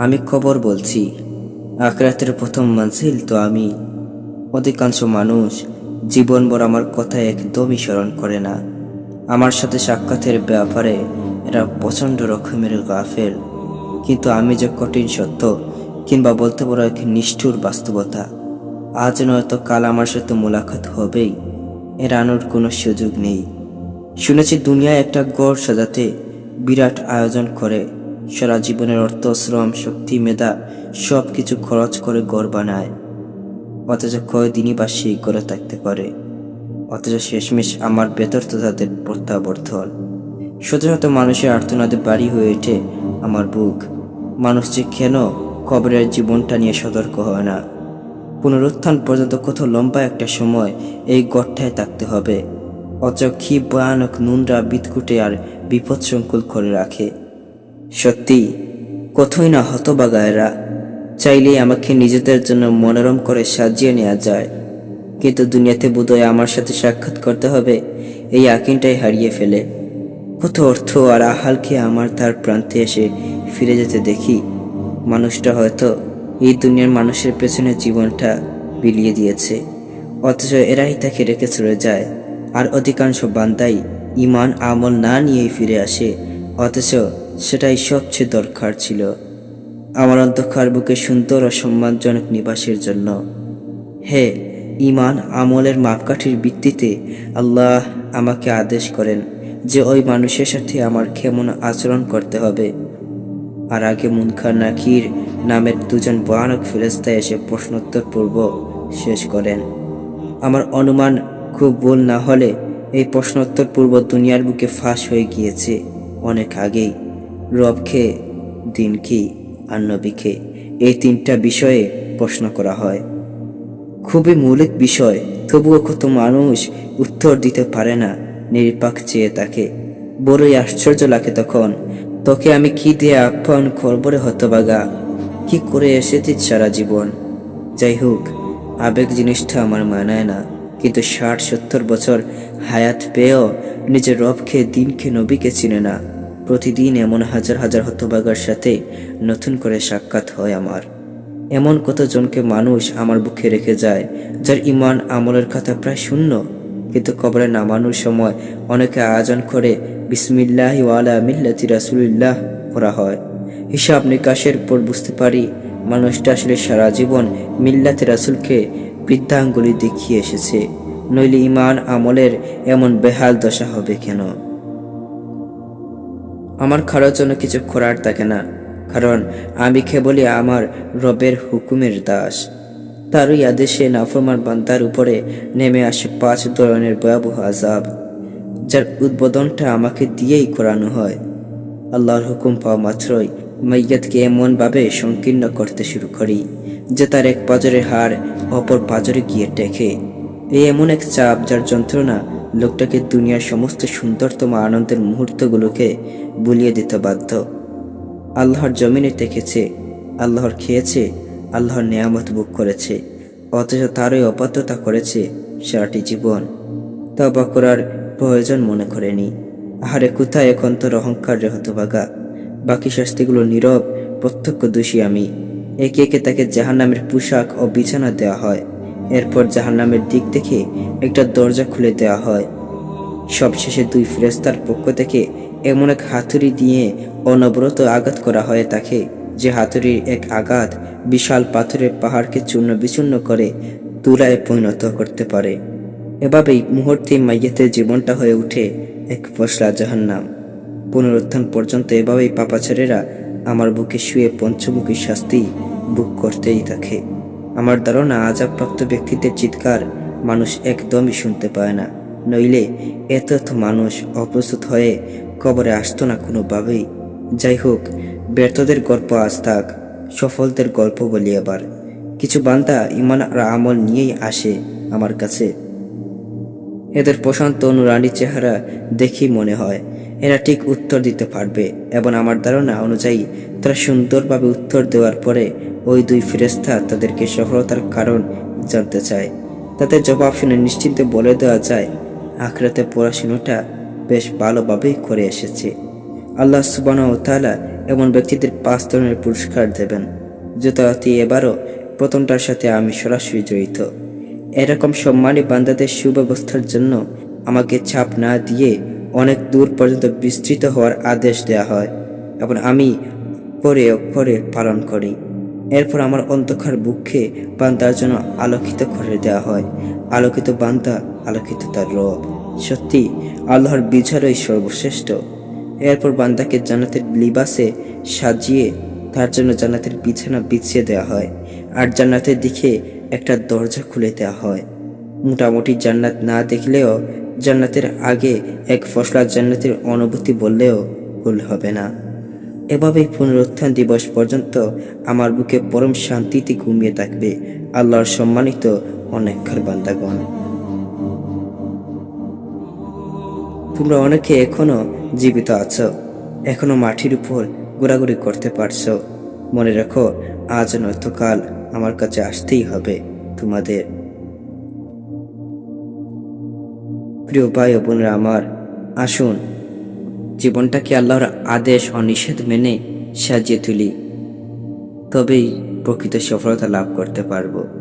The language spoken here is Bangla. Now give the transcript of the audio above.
আমি খবর বলছি। আখরাতের প্রথম মানসিল তো আমি। অধিকাংশ মানুষ জীবনভর আমার কথা একদমই স্মরণ করে না। আমার সাথে সাক্ষাতের ব্যাপারে এরা প্রচণ্ড রকমের গাফেল। কিন্তু আমি যে কঠিন সত্য কিংবা বলতে পারো এক নিষ্ঠুর বাস্তবতা, আজ নয়তো কাল আমার সাথে মোলাকাত হবেই। এড়ানোর কোনো সুযোগ নেই। শুনেছি দুনিয়ায় একটা গড় সাজাতে বিরাট আয়োজন করে। সারা জীবনের অর্থ, শ্রম, শক্তি, মেধা সব কিছু খরচ করে গড় বানায়। অথচ কয়দিনই বা সেই করে থাকতে পারে। অথচ শেষমেশ আমার বেতর তো তাদের প্রত্যাবর্তন। শত শত মানুষের আর্তনাদে বাড়ি হয়ে ওঠে আমার বুক। মানুষ যে কেন কবরের জীবনটা নিয়ে সতর্ক হয় না। পুনরুত্থান পর্যন্ত কত লম্বা একটা সময় এই গড়টায় থাকতে হবে। অথচ কি ভয়ানক নুনরা বিদকুটে আর বিপদসংকুল করে রাখে। সত্যি, কতই না হতবাগা এরা চাইলেই আমাকে নিজেদের জন্য মনোরম করে সাজিয়ে নেওয়া যায়। কিন্তু দুনিয়াতে বোধহয় আমার সাথে সাক্ষাৎ করতে হবে, এই আকিনটাই হারিয়ে ফেলে। কত অর্থ আর আহালকে আমার তার প্রান্তে এসে ফিরে যেতে দেখি? মানুষটা হয়তো এই দুনিয়ার মানুষের পেছনে জীবনটা বিলিয়ে দিয়েছে। অথচ এরাই তাকে রেখে চলে যায়। আর অধিকাংশ বান্দাই ইমান আমল না নিয়েই ফিরে আসে। অথচ সেটাই সবচেয়ে দরকার ছিল। আমার অন্তঃকার বুকে সুন্দর ও সম্মানজনক নিবাসের জন্য। হে ইমান আমলের মাপকাঠির ভিত্তিতে আল্লাহ আমাকে আদেশ করেন যে ওই মানুষের সাথে আমার কেমন আচরণ করতে হবে। আর আগে মুনখার নাকির নামের দুজন ভয়ানক ফেরেস্তায় এসে প্রশ্নোত্তর পূর্ব শেষ করেন। আমার অনুমান খুব ভুল না হলে এই প্রশ্নোত্তর পূর্ব দুনিয়ার বুকে ফাঁস হয়ে গিয়েছে অনেক আগেই। রবকে দিন কি আর নবীকে এই তিনটা বিষয়ে প্রশ্ন করা হয়। খুবই মৌলিক বিষয়, তবুও কত মানুষ উত্তর দিতে পারে না নির্বাক চেয়ে তাকে। বড়ই আশ্চর্য লাগে তখন, তোকে আমি কি দিয়ে আপ্যায়ন করব রে হতবাগা? কি করে এসেছি সারা জীবন? যাই হোক, আবেগ জিনিসটা আমার মানায় না, কিন্তু ষাট সত্তর বছর হায়াত পেয়েও নিজের রবকে, দিনকে, নবীকে চিনে না। প্রতিদিন এমন হাজার হাজার হতবাগার সাথে নতুন করে সাক্ষাৎ হয় আমার। এমন কতজনকে মানুষ আমার বুকে রেখে যায়, যার ইমান আমলের কথা প্রায় শূন্য, কিন্তু কবরে নামানোর সময় অনেকে আয়োজন করে, বিসমিল্লাহ ওয়ালা মিল্লাতি রাসুলিল্লাহ করা হয়। হিসাব নিকাশের পর বুঝতে পারি, মানুষটা আসলে সারা জীবন মিল্লাতে রাসুলকে বৃদ্ধাঙ্গুলি দেখিয়ে এসেছে। নইলে ইমান আমলের এমন বেহাল দশা হবে কেন? আমার খাওয়ার জন্য কিছু করার থাকে না, কারণ আমি কেবলই আমার রবের হুকুমের দাস। তারই আদেশে নাফরমান বান্দার উপরে নেমে আসে পাঁচ ধরনের ভয়াবহ আজাব যার উদ্বোধনটা আমাকে দিয়েই করানো হয়। আল্লাহর হুকুম পাওয়া মাত্রই মাইয়াতকে এমনভাবে সংকীর্ণ করতে শুরু করি, যে তার এক পাজরের হাড় অপর পাজরে গিয়ে টেকে। এই এমন এক চাপ যার যন্ত্রণা লোকটাকে দুনিয়ার সমস্ত সুন্দরতম আনন্দের মুহূর্তগুলোকে বুলিয়ে দিতে বাধ্য। আল্লাহর জমিনে দেখেছে আল্লাহর খেয়েছে, আল্লাহর নেয়ামত বুক করেছে, অথচ তারই অপাত্রতা করেছে সারাটি জীবন। তবা করার প্রয়োজন মনে করেনি। আহারে, কোথায় এখন তোর অহংকার রে হতভাগা? বাকি শাস্তিগুলো নীরব, প্রত্যক্ষ দোষী আমি। একে একে তাকে জাহান্নামের পোশাক ও বিছানা দেওয়া হয়। এরপর জাহান্নামের দিক থেকে একটা দরজা খুলে দেওয়া হয়। সবশেষে দুই ফেরেস্তার পক্ষ থেকে এমন এক হাতুড়ি দিয়ে অনবরত আঘাত করা হয় তাকে, যে হাতুড়ির এক আঘাত বিশাল পাথরের পাহাড়কে চূর্ণ বিচূর্ণ করে তুলায় পরিণত করতে পারে। এভাবেই মুহূর্তে মাইয়াতের জীবনটা হয়ে ওঠে এক ফসলা জাহান্নাম। পুনরুত্থান পর্যন্ত এভাবেই পাপাচারেরা আমার বুকে শুয়ে পঞ্চমুখী শাস্তি বুক করতেই থাকে। আমার ধারণা আজাবপ্রাপ্ত ব্যক্তিদের চিৎকার মানুষ একদমই শুনতে পায় না। নইলে এত এত মানুষ অপ্রস্তুত হয়ে কবরে আসতো না কোনোভাবেই। যাই হোক, ব্যর্থদের গল্প আজ থাক, সফলদের গল্প বলি এবার কিছু বান্দা ইমান আর আমল নিয়েই আসে আমার কাছে। এদের প্রশান্ত অনুরানী চেহারা দেখেই মনে হয় এরা ঠিক উত্তর দিতে পারবে এবং আমার ধারণা অনুযায়ী তারা সুন্দরভাবে উত্তর দেওয়ার পরে ওই দুই ফেরেস্তা তাদেরকে সফলতার কারণ জানতে চায়। তাদের জবাব শুনে নিশ্চিন্তে বলে দেওয়া যায়, আখরাতে পড়াশুনোটা বেশ ভালোভাবেই করে এসেছে। আল্লাহ সুবান ও তালা এমন ব্যক্তিদের পাঁচ ধরনের পুরস্কার দেবেন যথারীতি এবারও প্রথমটার সাথে আমি সরাসরি জড়িত। এরকম সম্মানী বান্দাদের সুব্যবস্থার জন্য আমাকে চাপ না দিয়ে অনেক দূর পর্যন্ত বিস্তৃত হওয়ার আদেশ দেওয়া হয় এবং আমি করে অক্ষরে পালন করি। এরপর আমার অন্ধকার বুককে বান্দার জন্য আলোকিত করে দেওয়া হয়। আলোকিত বান্দা, আলোকিত তার রব। সত্যি, আল্লাহর বিচারই সর্বশ্রেষ্ঠ। এরপর বান্দাকে জান্নাতের লিবাসে সাজিয়ে তার জন্য জান্নাতের বিছানা বিছিয়ে দেওয়া হয় আর জান্নাতের দিকে একটা দরজা খুলে দেওয়া হয়। মোটামুটি জান্নাত না দেখলেও জান্নাতের আগে এক ফসলা জান্নাতের অনুভূতি বললেও ভুল হবে না। এভাবেই পুনরুত্থান দিবস পর্যন্ত আমার বুকে পরম শান্তিতে ঘুমিয়ে থাকবে আল্লাহর সম্মানিত অনেককার বান্দাগণ। তোমরা অনেকে এখনও জীবিত আছো, এখনও মাটির উপর ঘোরাঘুরি করতে পারছ। মনে রাখো, আজ নয়তো কাল আমার কাছে আসতেই হবে তোমাদের। প্রিয় ভাই বোনেরা আমার, আসুন, জীবনটাকে আল্লাহর আদেশ ও নিষেধ মেনে সাজিয়ে তুলি, তবেই প্রকৃত সফলতা লাভ করতে পারব।